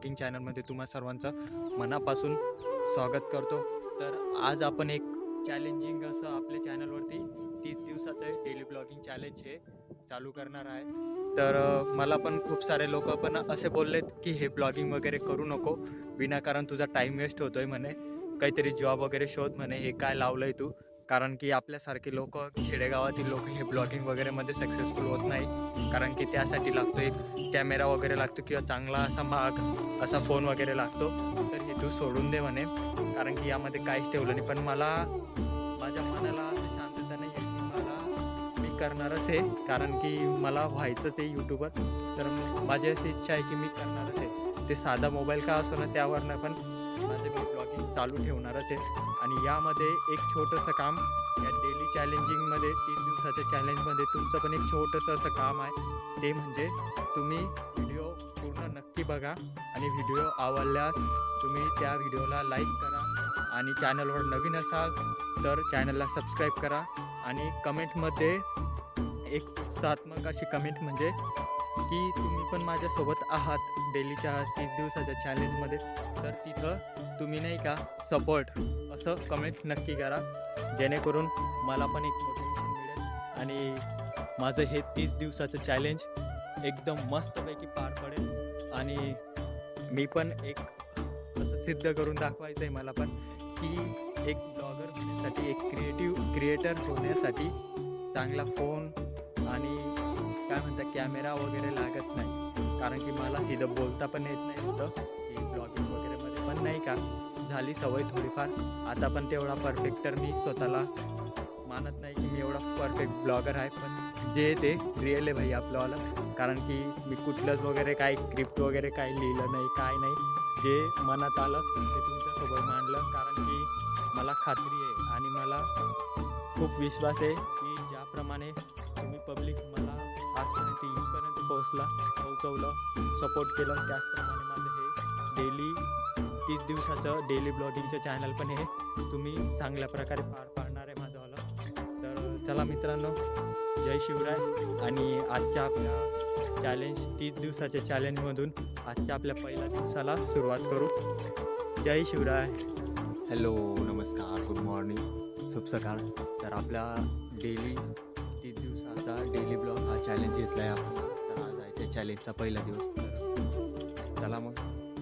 Blogging चॅनलमध्ये तुम्हा सर्वांचं मनापासून स्वागत करतो. तर आज आपण एक चॅलेंजिंग असं आपल्या चॅनलवरती तीस दिवसाचं डेली ब्लॉगिंग चॅलेंज हे चालू करणार आहे. तर मला पण खूप सारे लोक पण असे बोललेत की हे ब्लॉगिंग वगैरे करू नको. विनाकारण तुझा टाईम वेस्ट होतोय म्हणे. काहीतरी जॉब वगैरे शोध म्हणे. हे काय लावलंय तू? कारण की आपल्यासारखे लोक खेडेगावातील लोक हे ब्लॉगिंग वगैरेमध्ये सक्सेसफुल होत नाही कारण की त्यासाठी लागतो एक कॅमेरा वगैरे लागतो किंवा चांगला असा महाग असा फोन वगैरे लागतो. तर हे तू सोडून दे म्हणे. कारण की यामध्ये काहीच ठेवलं नाही. पण मला माझ्या मनाला शांतता नाही की मला मी करणारच आहे. कारण की मला व्हायचंच आहे यूट्यूबर तर माझी अशी इच्छा आहे की मी करणारच आहे. ते साधा मोबाईल का असो ना त्यावरनं पण माझं मी ब्लॉगिंग चालू ठेवणारच आहे. आणि यामध्ये एक छोटंसं काम या डेली चॅलेंजिंगमध्ये तीन दिवसाच्या चॅलेंजमध्ये तुमचं पण एक छोटंसं असं काम आहे. ते म्हणजे तुम्ही व्हिडिओ पूर्ण नक्की बघा आणि व्हिडिओ आवडल्यास तुम्ही त्या व्हिडिओला लाईक करा. आणि चॅनलवर नवीन असाल तर चॅनलला सबस्क्राईब करा. आणि कमेंटमध्ये एक उत्साहात्मक अशी कमेंट म्हणजे की तुम्ही पण माझ्यासोबत आहात डेलीच्या तीस दिवसाच्या चॅलेंजमध्ये तर तिथं तुम्ही नाही का सपोर्ट असं कमेंट नक्की करा. जेणेकरून मला पण एक मोटिवेशन मिळेल. आणि माझं हे तीस दिवसाचं चॅलेंज एकदम मस्तपैकी पार पडेल. आणि मी पण एक असं सिद्ध करून दाखवायचं आहे मला पण की एक ब्लॉगर होण्यासाठी एक क्रिएटिव्ह क्रिएटर होण्यासाठी चांगला फोन आणि काय म्हणतात कॅमेरा वगैरे लागत नाही. कारण की मला तिथं बोलता पण येत नाही होतं. की ब्लॉगिंग वगैरेमध्ये पण नाही का? झाली सवय थोडीफार. आता पण तेवढा परफेक्ट तर मी स्वतःला मानत नाही की मी एवढा परफेक्ट ब्लॉगर आहे पण जे ते रिअल आहे भाई आपलंवालं कारण की मी कुठलंच वगैरे काही क्रिप्ट वगैरे काही लिहिलं नाही काय नाही. जे मनात आलं ते तुमच्यासोबत मांडलं. कारण की मला खात्री आहे आणि मला खूप विश्वास आहे की ज्याप्रमाणे तुम्ही पब्लिक मला आजपर्यंत इथपर्यंत पोहोचला पोहोचवलं सपोर्ट केलं. त्याचप्रमाणे माझं हे डेली तीस दिवसाचं डेली ब्लॉगिंगचं चॅनल पण हे तुम्ही चांगल्या प्रकारे पार पाडणार आहे माझंवालं तर चला मित्रांनो जय शिवराय. आणि आजच्या आपल्या चॅलेंज तीस दिवसाच्या चॅलेंजमधून आजच्या आपल्या पहिल्या दिवसाला सुरुवात करू. जय शिवराय. हॅलो नमस्कार गुड मॉर्निंग शुभ सकाळ. तर आपल्या डेली तीस दिवसाचा डेली ब्लॉग चॅलेंज घेतला आहे आपण. तर आज आहे त्या चॅलेंजचा पहिला दिवस. तर चला मग.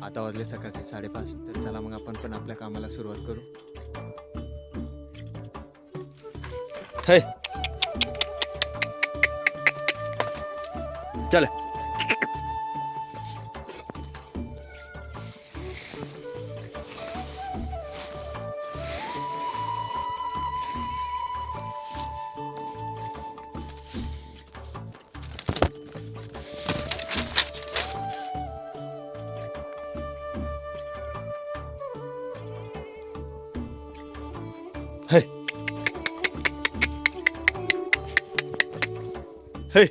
आता वाजले सकाळचे साडेपाच. तर चला मग आपण पण आपल्या कामाला सुरुवात करू. हे. चला. हे हे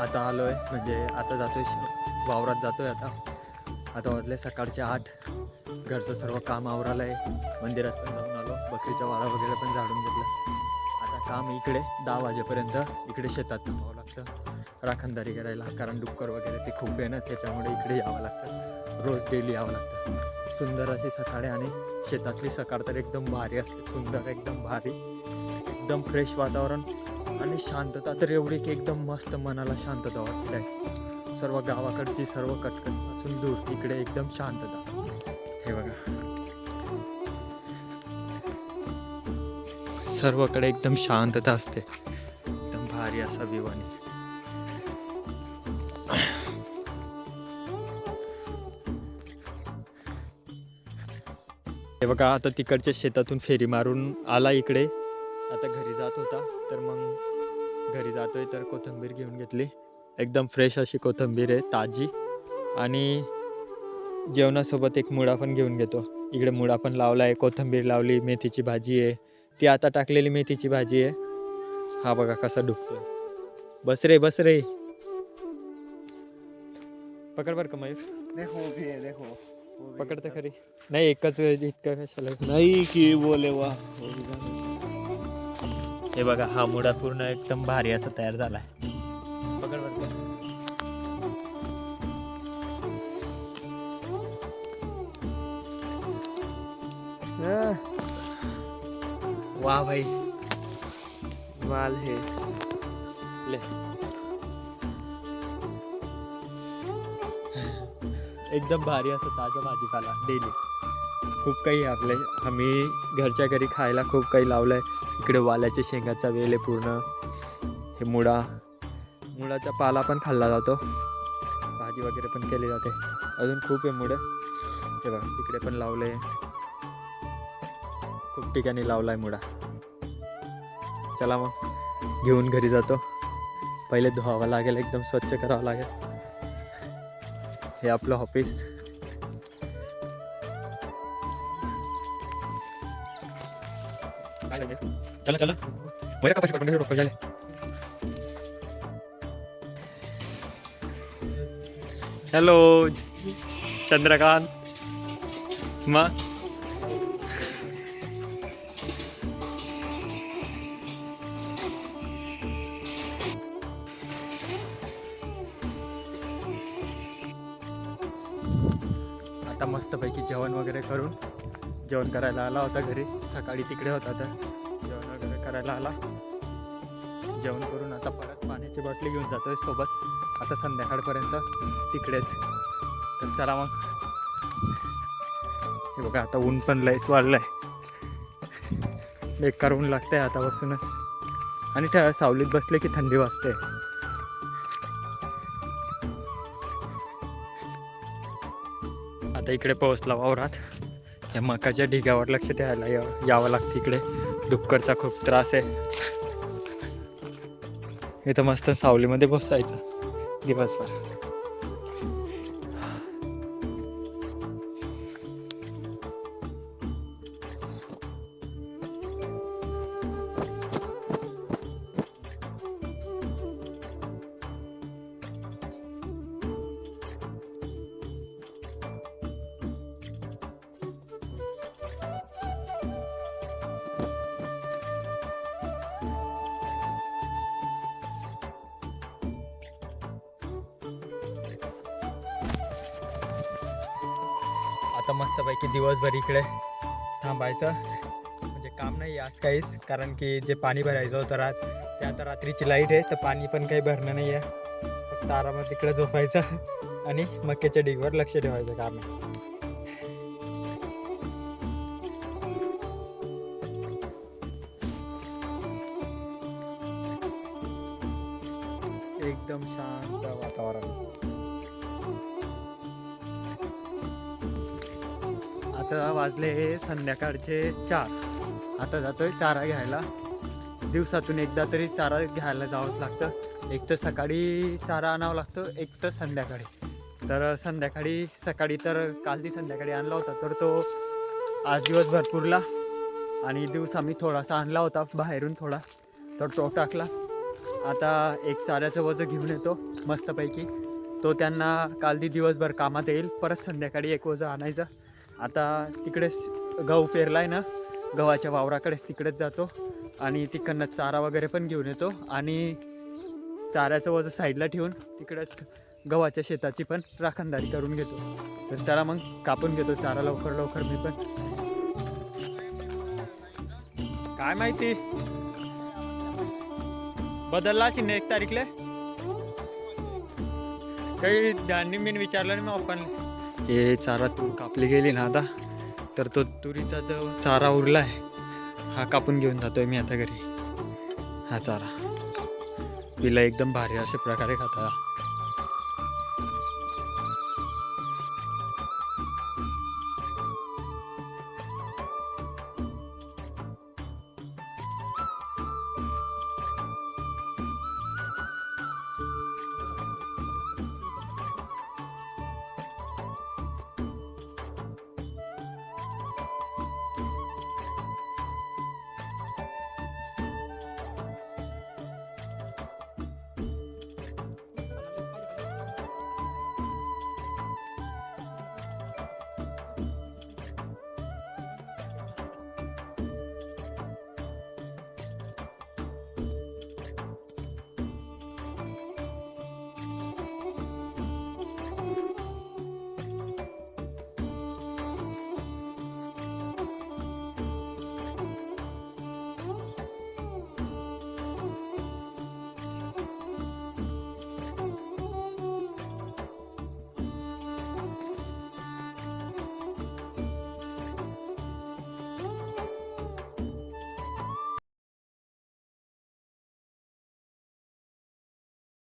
आता आलो आहे म्हणजे आता जातो आहे वावरात जातो आहे आता. आता वाजले सकाळचे आठ. घरचं सर्व काम आवरालं आहे मंदिरात पण जाऊन आलो. बकरीचा वाडा वगैरे पण झाडून घेतला आता काम इकडे दहा वाजेपर्यंत इकडे शेतात थांबावं लागतं. राखणदारी करायला कारण डुक्कर वगैरे ते खूप आहे ना त्याच्यामुळे इकडे यावं लागतं. रोज डेली यावं लागतं. सुंदर अशी सकाळी आणि शेतातली सकाळ तर एकदम भारी असते. सुंदर एकदम भारी. एकदम फ्रेश वातावरण. आणि शांतता तर एवढी की एकदम मस्त मनाला शांतता वाटते. सर्व गावाकडची सर्व कटकटपासून दूर इकडे एकदम शांतता. हे बघा. सर्वकडे एकदम शांतता असते. एकदम भारी असा व्ह्यू हे बघा आता तिकडच्या शेतातून फेरी मारून आला इकडे. आता घरी जात होता तर मग घरी जातोय तर कोथिंबीर घेऊन घेतली. एकदम फ्रेश अशी कोथिंबीर आहे ताजी. आणि जेवणासोबत एक मुळा पण घेऊन घेतो. इकडे मुळा पण लावला आहे कोथिंबीर लावली मेथीची भाजी आहे. ती आता टाकलेली मेथीची भाजी आहे. हा बघा कसा डुबतोय. बस रे बस रे. पकड बर का मयूर. देखो वो भी है देखो. वो भी पकड तर है। खरी. नाही एकच इतकं कशाला. नहीं कि बोले वो। हे बघा हा मुडा पूर्ण एकदम भारी असा तयार झालाय. पकड वा भाई माल हे. ले. एकदम भारी असं ताजा भाजीपाला डेली खूप काही आहे आम्ही घरच्या घरी खायला खूप काही लावलं आहे इकडे वालाच्या शेंगाचा वेल आहे पूर्ण. हे मुळा. मुळाचा पाला पण खाल्ला जातो. भाजी वगैरे पण केली जाते. अजून खूप आहे मुळं. हे बघा तिकडे पण लावलं आहे खूप ठिकाणी लावला आहे मुळा. चला मग घेऊन घरी जातो. पहिले धुवावं लागेल एकदम स्वच्छ करावं लागेल. हे आपलं ऑफिस चला चला. बरं कपाशी पटकन डोकं झाले हॅलो चंद्रकांत. मग आता मस्तपैकी जेवण वगैरे करून जेवण करायला आला होता घरी. सकाळी तिकडे होता तर करायला आला. जेवण करून आता परत पाण्याची बाटली घेऊन जातोय सोबत. आता संध्याकाळपर्यंत तिकडेच. तर चला मग. हे बघा आता ऊन पण लयच वाढलंय. बेकार ऊन लागतंय आता बसूनच आणि त्या सावलीत बसले की थंडी वाजते. आता इकडे पोहोचला वावरात. या मकाच्या ढिगावर लक्ष द्यायला या यावं लागतं इकडे. डुक्करचा खूप त्रास आहे. इथं मस्त सावलीमध्ये बसायचं. दिवसभर. आता मस्तपैकी दिवसभर इकडे थांबायचं. म्हणजे काम नाही आज काहीच कारण की जे पाणी भरायचं होतं रात ते आता रात्रीची लाइट आहे तर पाणी पण काही भरणं नाही आहे फक्त आरामात इकडे झोपायचं आणि मक्याच्या डिगवर लक्ष ठेवायचं काम. आहे एकदम शांत वातावरण. आता वाजले हे संध्याकाळचे चार. आता जातोय चारा घ्यायला. दिवसातून एकदा तरी चारा घ्यायला जावंच लागतं. एक तर सकाळी चारा आणावं लागतं एक तर संध्याकाळी. तर संध्याकाळी सकाळी तर कालदी संध्याकाळी आणला होता तर तो आज दिवस भरपूरला आणि दिवसा आम्ही थोडासा आणला होता बाहेरून थोडा. तर तो टाकला. आता एक चाऱ्याचं वजं घेऊन येतो मस्तपैकी. तो त्यांना कालदी दिवसभर कामात येईल परत संध्याकाळी एक वजं आणायचं. आता तिकडेच गहू पेरला आहे ना गव्हाच्या वावराकडेच तिकडेच जातो आणि तिकडनं चारा वगैरे पण घेऊन येतो आणि चाऱ्याचं वजं साईडला ठेवून तिकडेच गव्हाच्या शेताची पण राखणदारी करून घेतो. तर चला मग कापून घेतो चारा लवकर लवकर मी पण. काय माहिती? बदलला असेल ना एक तारीखले? काही ध्यानी मी विचारलं नाही मग आपण. हे चारा तू कापली गेली ना आता तर तो तुरीचा जो चारा उरला आहे हा कापून घेऊन जातोय मी आता घरी. हा चारा. पिला एकदम भारी अशा प्रकारे खाता.